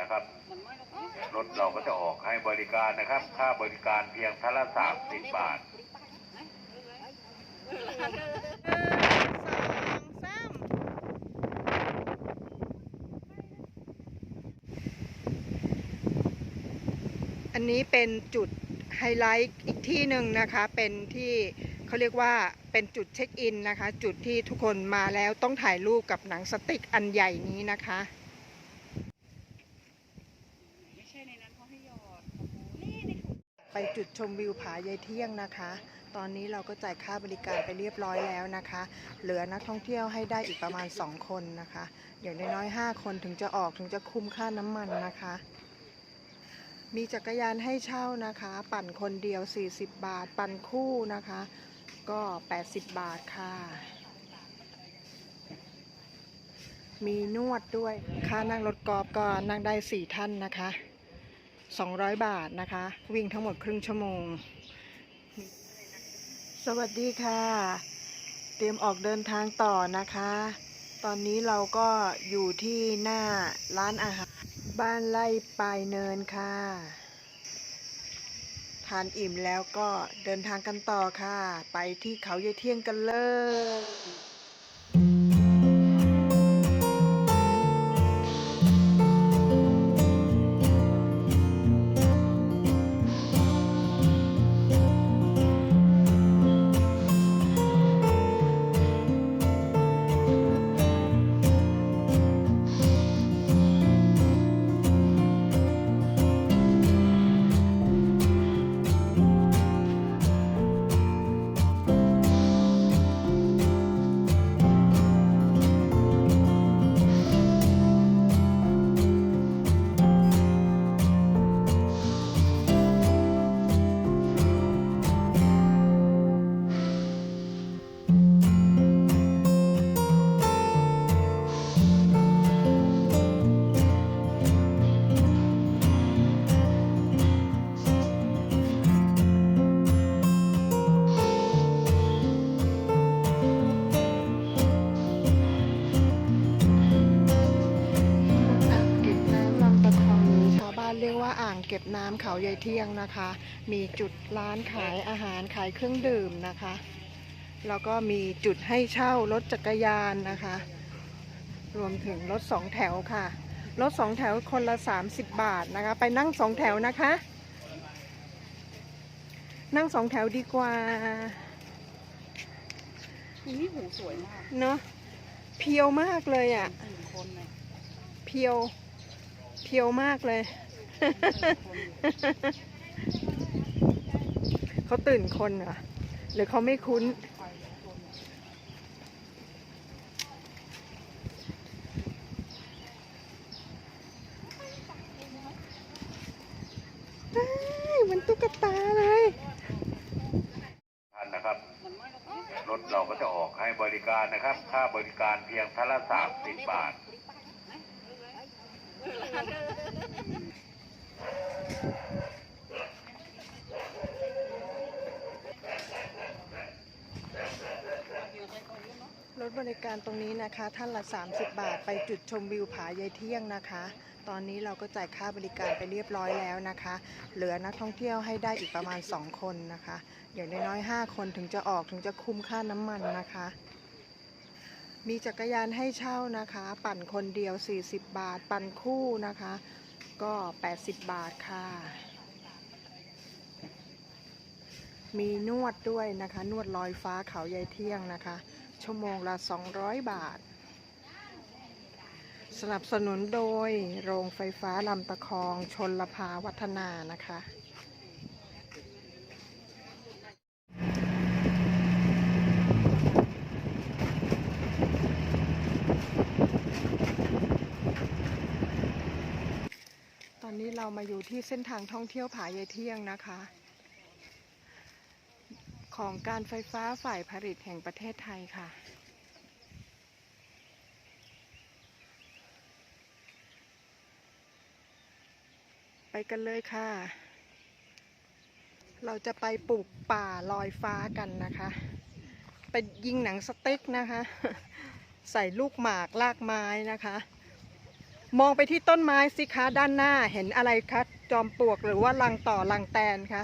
นะครับ รถเราก็จะออกให้บริการนะครับ ค่าบริการเพียงท่านละสามสิบบาทหนึ่งสองสามอันนี้เป็นจุดไฮไลท์อีกที่หนึ่งนะคะ เป็นที่เขาเรียกว่าเป็นจุดเช็คอินนะคะ จุดที่ทุกคนมาแล้วต้องถ่ายรูปกับหนังสติ๊กอันใหญ่นี้นะคะ ไม่ใช่ในนั้นเขาให้หยอด ไปจุดชมวิวผายายเที่ยงนะคะ ตอนนี้เราก็จ่ายค่าบริการไปเรียบร้อยแล้วนะคะ เหลือนักท่องเที่ยวให้ได้อีกประมาณ 2 คนนะคะ อย่างน้อยๆ5คนถึงจะออกถึงจะคุ้มค่าน้ำมันนะคะ มีจักรยานให้เช่านะคะ ปั่นคนเดียว 40 บาท ปั่นคู่นะคะ ก็ 80 บาทค่ะ มีนวดด้วย ค่านั่งรถกอล์ฟก็นั่งได้ 4 ท่านนะคะ 200 บาทนะคะ วิ่งทั้งหมดครึ่งชั่วโมง สวัสดีค่ะ เตรียมออกเดินทางต่อนะคะ ตอนนี้เราก็อยู่ที่หน้าร้านอาหาร บ้านไร่ปลายเนินค่ะ ทานอิ่มแล้วก็เดินทางกันต่อค่ะ ไปที่เขาเยเที่ยงกันเลย ว่าอ่างเก็บน้ำเขาใหญ่เที่ยงนะคะ มีจุดร้านขายอาหารขายเครื่องดื่มนะคะ แล้วก็มีจุดให้เช่ารถจักรยานนะคะ รวมถึงรถสองแถวค่ะ รถสองแถวคนละ 30 บาทนะคะ ไปนั่งสองแถวนะคะ นั่งสองแถวดีกว่านี่หูสวยมาก เนาะเพียวมากเลยอะหนึ่งคนเลยเพียวเพียวมากเลย เขาตื่นคนเหรอหรือเขาไม่คุ้นเอ้ยเหมันตุ๊กตาเลยท่านนะครับ รถเราก็จะออกให้บริการนะครับ ค่าบริการเพียงท่านละสามสิบบาท รถบริการตรงนี้นะคะ ท่านละ 30 บาทไปจุดชมวิวผายายเที่ยงนะคะ ตอนนี้เราก็จ่ายค่าบริการไปเรียบร้อยแล้วนะคะ เหลือนักท่องเที่ยวให้ได้อีกประมาณ 2 คนนะคะ อย่างน้อยๆ5คนถึงจะออกถึงจะคุ้มค่าน้ำมันนะคะ มีจักรยานให้เช่านะคะ ปั่นคนเดียว 40 บาท ปั่นคู่นะคะ ก็ 80 บาทค่ะ มีนวดด้วยนะคะ นวดลอยฟ้าเขายายเที่ยงนะคะ ชั่วโมงละ 200 บาท สนับสนุนโดยโรงไฟฟ้าลำตะคองชนลภาวัฒนานะคะ อนนี้เรามาอยู่ที่เส้นทางท่องเที่ยวผายายเที่ยงนะคะ ของการไฟฟ้าฝ่ายผลิตแห่งประเทศไทยค่ะ ไปกันเลยค่ะ เราจะไปปลูกป่าลอยฟ้ากันนะคะ ไปยิงหนังสเต็กนะคะ ใส่ลูกหมากลากไม้นะคะ มองไปที่ต้นไม้สิคะด้านหน้าเห็นอะไรคะจอมปลวกหรือว่ารังต่อรังแตนคะ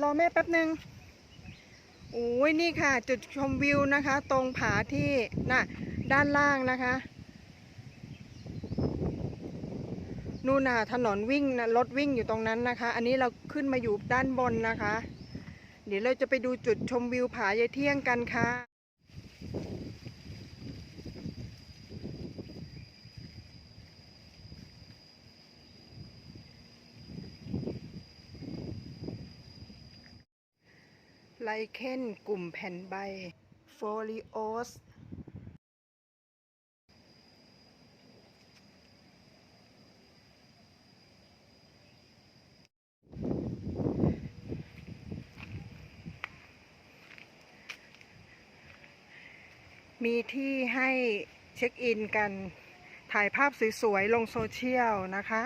รอแม่แป๊บหนึ่งโอ้ยนี่ค่ะ จุดชมวิวนะคะ ตรงผาที่น่ะด้านล่างนะคะ นู่นน่ะถนนวิ่งนะรถวิ่งอยู่ตรงนั้นนะคะ อันนี้เราขึ้นมาอยู่ด้านบนนะคะ เดี๋ยวเราจะไปดูจุดชมวิวผายายเที่ยงกันค่ะไลเคนกลุ่มแผ่นใบโฟลิโอส มีที่ให้เช็คอินกันถ่ายภาพสวยๆ ลงโซเชียลนะคะ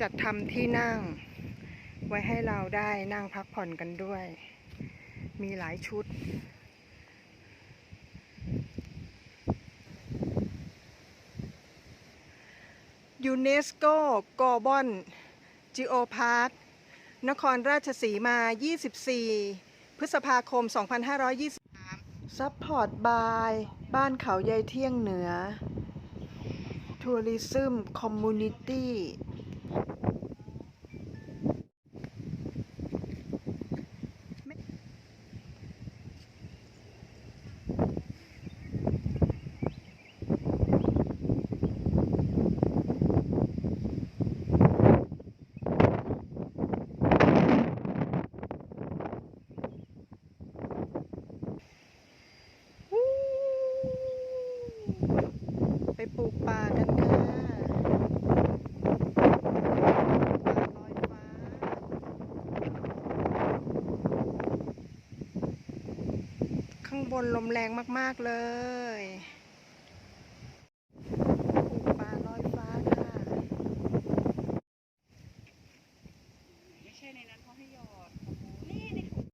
จัดทำที่นั่ง ไว้ให้เราได้นั่งพักผ่อนกันด้วย มีหลายชุด ยูเนสโกกอบอนจิโอพาร์คนครราชสีมา 24 พฤษภาคม 2523 ซัพพอร์ตบาย บ้านเขายายเที่ยงเหนือทัวริซึมคอมมูนิตี้ ไปปลูกป่ากันค่ะป่าลอยฟ้า ข้างบ นลมแรงมาก ๆ เลยปลูกป่าลอยฟ้าค่ะ ไม่ใช่ในนั้นเขาให้หยอดนี่ในถุง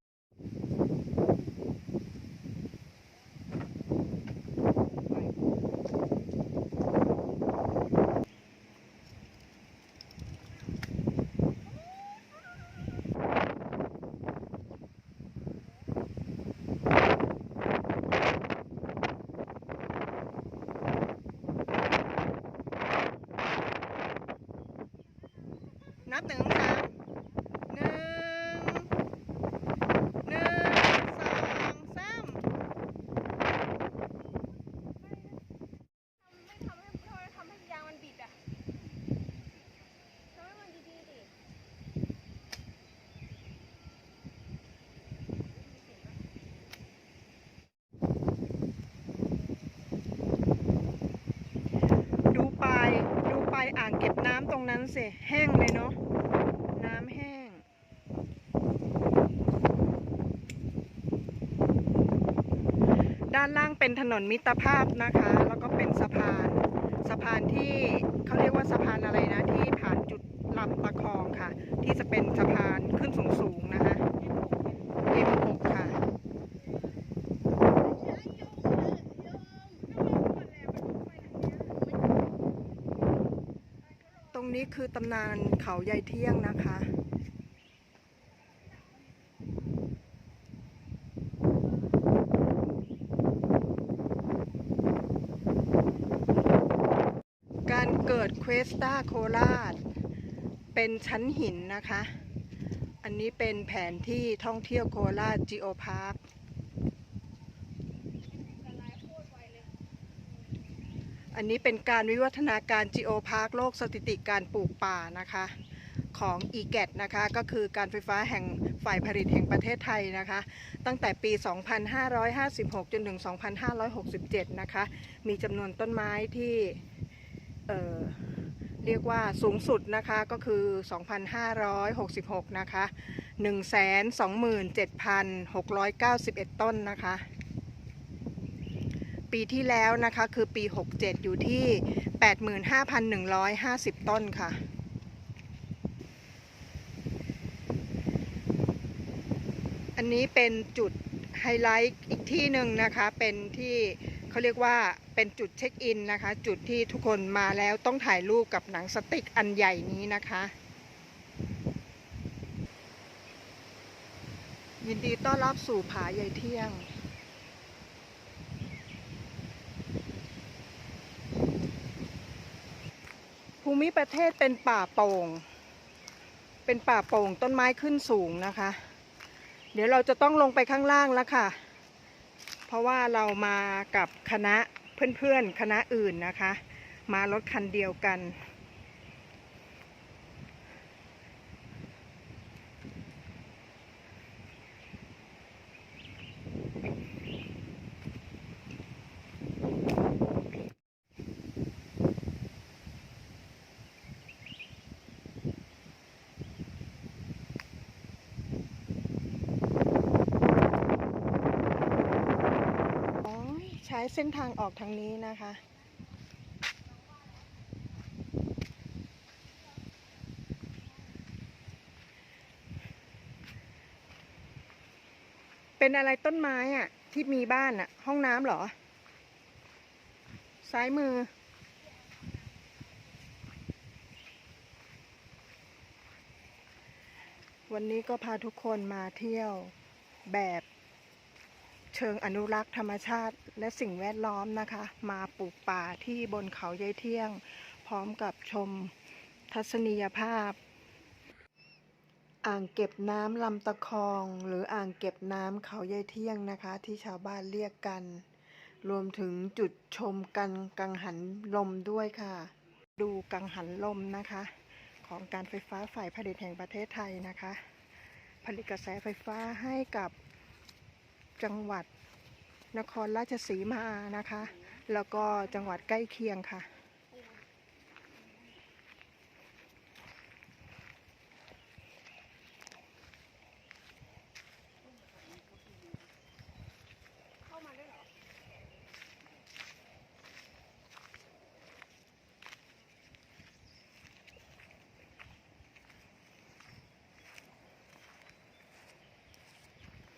นับหนึ่งสามหนึ่งหนึ่งสองสามไม่ทำให้ทำไมทำให้ยางมันบิดอะทำให้มันดีๆดิดูปลายดูปลายอ่างเก็บน้ำตรงนั้นสิแห้งเลยเนาะน้ำแห้ง ด้านล่างเป็นถนนมิตรภาพนะคะ แล้วก็เป็นสะพานสะพานที่เขาเรียกว่าสะพานอะไรนะที่ผ่านจุดลำตะคองค่ะ ที่จะเป็นสะพานขึ้นสูงๆนะคะ M6 ค่ะ ตรงนี้คือตำนานเขายายเที่ยงนะคะ เกิดเควสตาโคราช เป็นชั้นหินนะคะ อันนี้เป็นแผนที่ท่องเที่ยวโคราชจิโอพาร์คอันนี้เป็นการวิวัฒนาการจิโอพาร์คโลกสถิติการปลูกป่านะคะ ของ e g a t นะคะ ก็คือการไฟฟ้าแห่งฝ่ายผลิตแห่งประเทศไทยนะคะ ตั้งแต่ปี 2556 จนถึง 2567 นะคะ มีจำนวนต้นไม้ที่ เเรียกว่าสูงสุดนะคะก็คือ 2,566 นะคะ 127,691 ต้นนะคะ ปีที่แล้วนะคะคือปี 67 อยู่ที่ 85,150 ต้นค่ะอันนี้เป็นจุดไฮไลท์อีกที่หนึ่งนะคะ เป็นที่ เขาเรียกว่าเป็นจุดเช็คอินนะคะ จุดที่ทุกคนมาแล้วต้องถ่ายรูปกับหนังสติ๊กอันใหญ่นี้นะคะ ยินดีต้อนรับสู่ผาใหญ่เที่ยงภูมิประเทศเป็นป่าโป่ง เป็นป่าโป่งต้นไม้ขึ้นสูงนะคะ เดี๋ยวเราจะต้องลงไปข้างล่างแล้วค่ะ เพราะว่าเรามากับคณะเพื่อนๆคณะอื่นนะคะ มารถคันเดียวกัน อ๋อใช้เส้นทางออกทางนี้นะคะ เป็นอะไรต้นไม้อะที่มีบ้านอะห้องน้ำเหรอ ซ้ายมือวันนี้ก็พาทุกคนมาเที่ยวแบบ เชิงอนุรักษ์ธรรมชาติและสิ่งแวดล้อมนะคะ มาปลูกป่าที่บนเขายายเที่ยง พร้อมกับชมทัศนียภาพ อ่างเก็บน้ำลำตะคอง หรืออ่างเก็บน้ำเขายายเที่ยงนะคะ ที่ชาวบ้านเรียกกัน รวมถึงจุดชมกันกังหันลมด้วยค่ะ ดูกังหันลมนะคะ ของการไฟฟ้าฝ่ายผลิตแห่งประเทศไทยนะคะ ผลิตกระแสไฟฟ้าให้กับ จังหวัดนครราชสีมานะคะ แล้วก็จังหวัดใกล้เคียงค่ะ เข้ามาได้เหรอ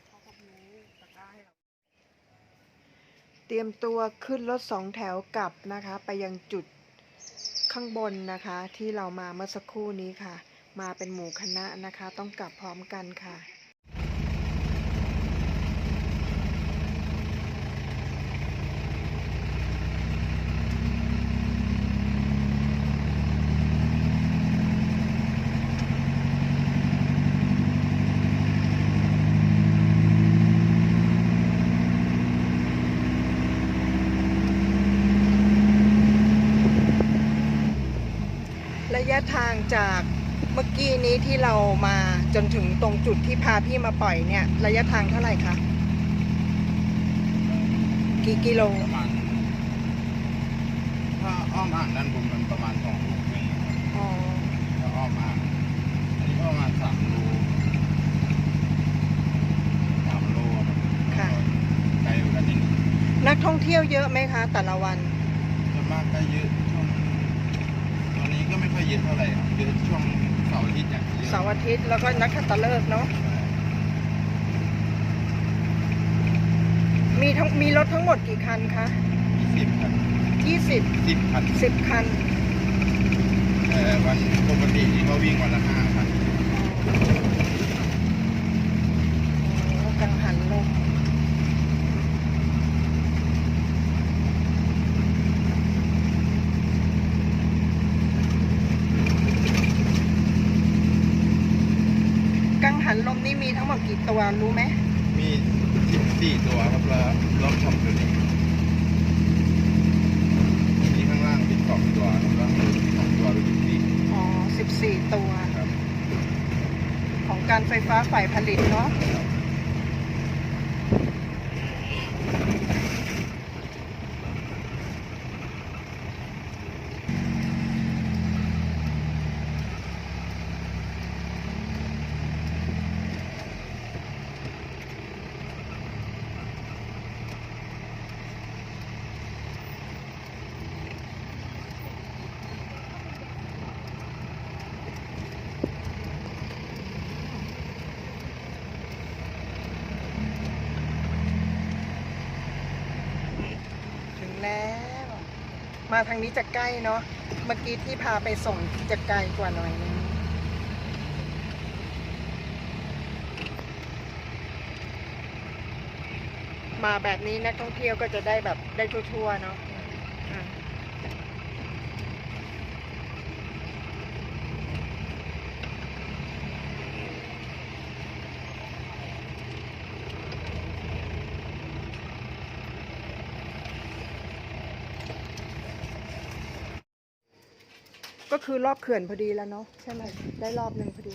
เขาก็รู้แต่ได้หรอ เตรียมตัวขึ้นรถสองแถวกลับนะคะ ไปยังจุดข้างบนนะคะ ที่เรามาเมื่อสักครู่นี้ค่ะ มาเป็นหมู่คณะนะคะ ต้องกลับพร้อมกันค่ะ ทางจากเมื่อกี้นี้ที่เรามาจนถึงตรงจุดที่พาพี่มาปล่อยเนี่ย ระยะทางเท่าไหร่คะ กี่กิโล ประมาณถ้าอ้อมอ่างด้านบนมันประมาณสองโลครึ่งครับอ๋อ ถ้าอ้อมอ่างอันนี้ก็ประมาณสามโลสามโลครับค่ะ ไกลอยู่กันนิดนึงนักท่องเที่ยวเยอะไหมคะ แต่ละวันส่วนมากก็เยอะช่วงตอ นนี้ก็ไม่ค่อยเยอะเท่าไหร่ครับเยอะช่วงเสาร์อาทิตย์อย่างเยอะ เสาร์อาทิตย์แล้วก็นักขัตฤกษ์เนาะ มีทั้งมีรถทั้งหมดกี่คันคะมีสิบครับยี่สิบสิบพันสิบคัน แต่วันปกตินี่เขาวิ่งวันละห้าพัน โอ้กังหันลม กังหันลมนี่มีทั้งหมดกี่ตัวรู้ไหมมีสิบสี่ตัวครับแล้วล้อมชมตัวนี้มีข้างล่างเป็นสองตัวครับแล้วข้างบนสองตัวเป็นสิบสี่อ๋อสิบสี่ตัว ครับ ของการไฟฟ้าฝ่ายผลิตเนาะ มาทางนี้จะใกล้เนาะ เมื่อกี้ที่พาไปส่งจะไกลกว่าหน่อยนึงมาแบบนี้นักท่องเที่ยวก็จะได้แบบได้ทั่วๆเนาะ คือรอบเขื่อนพอดีแล้วเนาะใช่ไหมได้รอบหนึ่งพอดี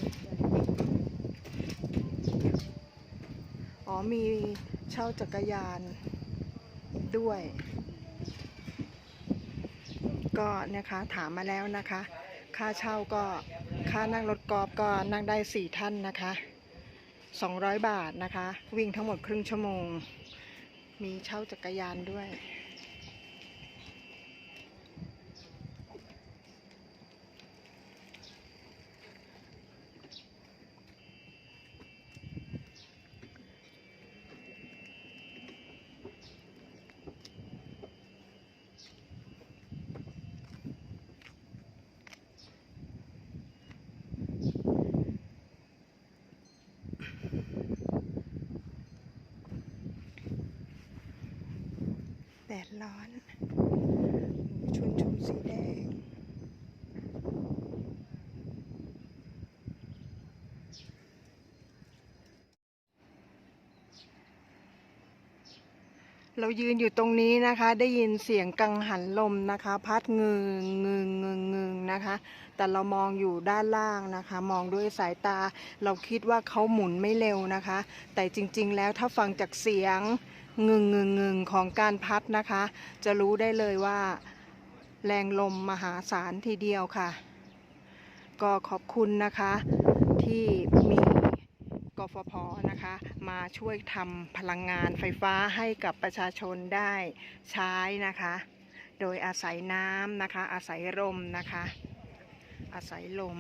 อ๋อมีเช่าจักรยานด้วย ก็นะคะถามมาแล้วนะคะ ค่าเช่าก็ค่านั่งรถกอล์ฟก็นั่งได้สี่ท่านนะคะ 200 บาทนะคะ วิ่งทั้งหมดครึ่งชั่วโมง มีเช่าจักรยานด้วย ร้อนชุนชมสีแดง เรายืนอยู่ตรงนี้นะคะ ได้ยินเสียงกังหันลมนะคะ พัดเงึงเงึงเงึงเงึงนะคะ แต่เรามองอยู่ด้านล่างนะคะ มองด้วยสายตา เราคิดว่าเขาหมุนไม่เร็วนะคะ แต่จริงๆ แล้วถ้าฟังจากเสียงเงึงเงึงเงึงของการพัดนะคะ จะรู้ได้เลยว่าแรงลมมหาศาลทีเดียวค่ะ ก็ขอบคุณนะคะที่มี กฟผนะคะ มาช่วยทำพลังงานไฟฟ้าให้กับประชาชนได้ใช้นะคะ โดยอาศัยน้ำนะคะ อาศัยลมนะคะ อาศัยลม